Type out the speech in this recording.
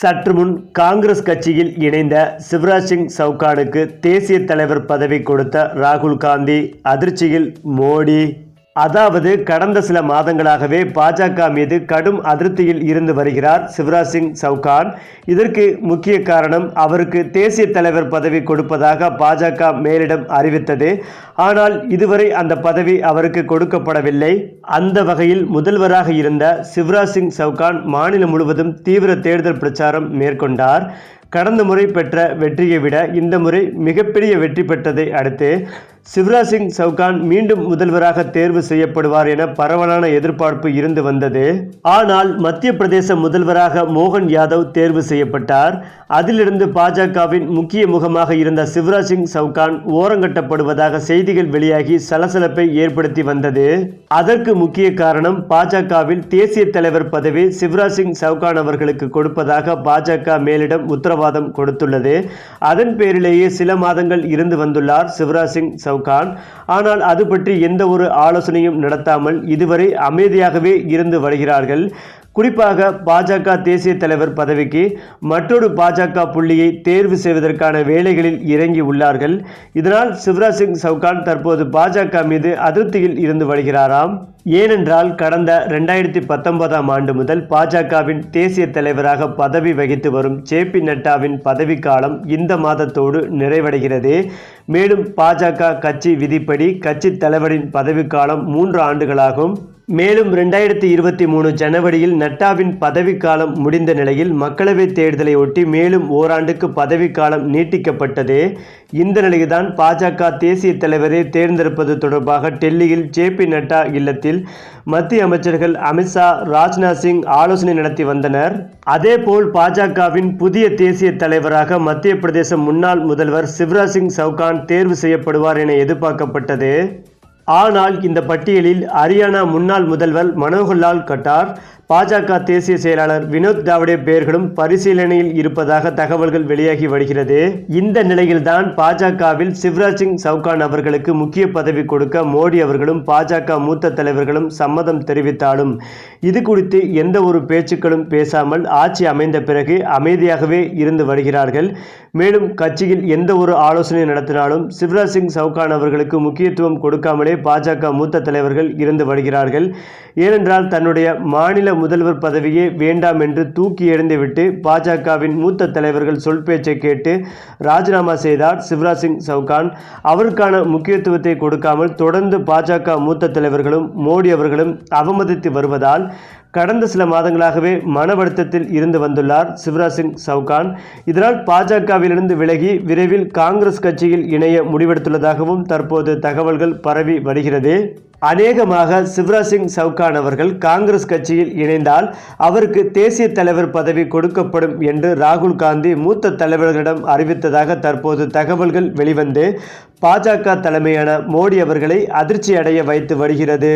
சற்று முன் காங்கிரஸ் கட்சியில் இணைந்த சிவராஜ் சிங் சவுகானுக்கு தேசிய தலைவர் பதவி கொடுத்த ராகுல் காந்தி அதிர்ச்சியில் மோடி. அதாவது கடந்த சில மாதங்களாகவே பாஜக மீது கடும் அதிருப்தியில் இருந்து வருகிறார் சிவராஜ் சிங் சவுகான். இதற்கு முக்கிய காரணம் அவருக்கு தேசிய தலைவர் பதவி கொடுப்பதாக பாஜக மேலிடம் அறிவித்தது. ஆனால் இதுவரை அந்த பதவி அவருக்கு கொடுக்கப்படவில்லை. அந்த வகையில் முதல்வராக இருந்த சிவராஜ் சிங் சவுகான் மாநிலம் முழுவதும் தீவிர தேர்தல் பிரச்சாரம் மேற்கொண்டார். கடந்த முறை பெற்ற வெற்றியை விட இந்த முறை மிகப்பெரிய வெற்றி பெற்றதை அடுத்து சிவராஜ் சிங் சவுகான் மீண்டும் முதல்வராக தேர்வு செய்யப்படுவார் என பரவலான எதிர்பார்ப்பு இருந்து வந்தது. ஆனால் மத்திய பிரதேச முதல்வராக மோகன் யாதவ் தேர்வு செய்யப்பட்டார். அதிலிருந்து பாஜகவின் முக்கிய முகமாக இருந்த சிவராஜ் சிங் சவுகான் ஓரங்கட்டப்படுவதாக செய்திகள் வெளியாகி சலசலப்பை ஏற்படுத்தி வந்தது. அதற்கு முக்கிய காரணம் பாஜகவில் தேசிய தலைவர் பதவி சிவராஜ் சிங் சவுகான் அவர்களுக்கு கொடுப்பதாக பாஜக மேலிடம் உத்தரவாதம் கொடுத்துள்ளது. அதன் பேரிலேயே சில மாதங்கள் இருந்து வந்துள்ளார் சிவராஜ் சிங் சவுகான். ஆனால் அது பற்றி எந்த ஒரு ஆலோசனையும் நடத்தாமல் இதுவரை அமைதியாகவே இருந்து வருகிறார்கள். குறிப்பாக பாஜக தேசிய தலைவர் பதவிக்கு மற்றொரு பாஜக புள்ளியை தேர்வு செய்வதற்கான வேலைகளில் இறங்கி உள்ளார்கள். இதனால் சிவராஜ் சிங் சவுகான் தற்போது பாஜக மீது அதிருப்தியில் இருந்து வருகிறாராம். ஏனென்றால் கடந்த ரெண்டாயிரத்தி பத்தொன்பதாம் ஆண்டு முதல் பாஜகவின் தேசிய தலைவராக பதவி வகித்து வரும் ஜே பி நட்டாவின் பதவிக்காலம் இந்த மாதத்தோடு நிறைவடைகிறது. மேலும் பாஜக கட்சி விதிப்படி கட்சி தலைவரின் பதவிக்காலம் மூன்று ஆண்டுகளாகும். மேலும் ரெண்டாயிரத்தி இருபத்தி மூணு ஜனவரியில் நட்டாவின் பதவிக்காலம் முடிந்த நிலையில் மக்களவைத் தேர்தலை ஒட்டி மேலும் ஓராண்டுக்கு பதவிக்காலம் நீட்டிக்கப்பட்டது. இந்த நிலையில்தான் பாஜக தேசிய தலைவரை தேர்ந்தெடுப்பது தொடர்பாக டெல்லியில் ஜே பி நட்டா இல்லத்தில் மத்திய அமைச்சர்கள் அமித்ஷா ராஜ்நாத் சிங் ஆலோசனை நடத்தி வந்தனர். அதேபோல் பாஜகவின் புதிய தேசிய தலைவராக மத்திய பிரதேச முன்னாள் முதல்வர் சிவராஜ் சிங் சவுகான் தேர்வு செய்யப்படுவார் என எதிர்பார்க்கப்பட்டது. ஆனால் இந்த பட்டியலில் ஹரியானா முன்னாள் முதல்வர் மனோகர்லால் கட்டார் பாஜக தேசிய செயலாளர் வினோத் தாவடே பெயர்களும் பரிசீலனையில் இருப்பதாக தகவல்கள் வெளியாகி வருகிறது. இந்த நிலையில்தான் பாஜகவில் சிவராஜ் சிங் சவுகான் அவர்களுக்கு முக்கிய பதவி கொடுக்க மோடி அவர்களும் பாஜக மூத்த தலைவர்களும் சம்மதம் தெரிவித்தாலும் இது குறித்து எந்த ஒரு பேச்சுக்களும் பேசாமல் ஆட்சி அமைந்த பிறகு அமைதியாகவே இருந்து வருகிறார்கள். மேலும் கட்சியில் எந்த ஒரு ஆலோசனை நடத்தினாலும் சிவராஜ் சிங் சவுகான் அவர்களுக்கு முக்கியத்துவம் கொடுக்காமலே பாஜக மூத்த தலைவர்கள் இருந்து வருகிறார்கள். ஏனென்றால் தன்னுடைய மாநில முதல்வர் பதவியே வேண்டாம் என்று தூக்கி எறிந்துவிட்டு பாஜகவின் மூத்த தலைவர்கள் சொல் பேச்சை கேட்டு ராஜினாமா செய்தார் சிவராஜ் சிங் சவுகான். அவருக்கான முக்கியத்துவத்தை கொடுக்காமல் தொடர்ந்து பாஜக மூத்த தலைவர்களும் மோடி அவர்களும் அவமதித்து வருவதால் கடந்த சில மாதங்களாகவே மன வருத்தத்தில் இருந்து வந்துள்ளார் சிவராஜ் சிங் சவுகான். இதனால் பாஜகவிலிருந்து விலகி விரைவில் காங்கிரஸ் கட்சியில் இணைய முடிவெடுத்துள்ளதாகவும் தற்போது தகவல்கள் பரவி வருகிறது. அநேகமாக சிவராஜ் சிங் சவுகான் அவர்கள் காங்கிரஸ் கட்சியில் இணைந்தால் அவருக்கு தேசிய தலைவர் பதவி கொடுக்கப்படும் என்று ராகுல் காந்தி மூத்த தலைவர்களிடம் அறிவித்ததாக தற்போது தகவல்கள் வெளிவந்து பாஜக தலைமையான மோடி அவர்களை அதிர்ச்சி அடைய வைத்து வருகிறது.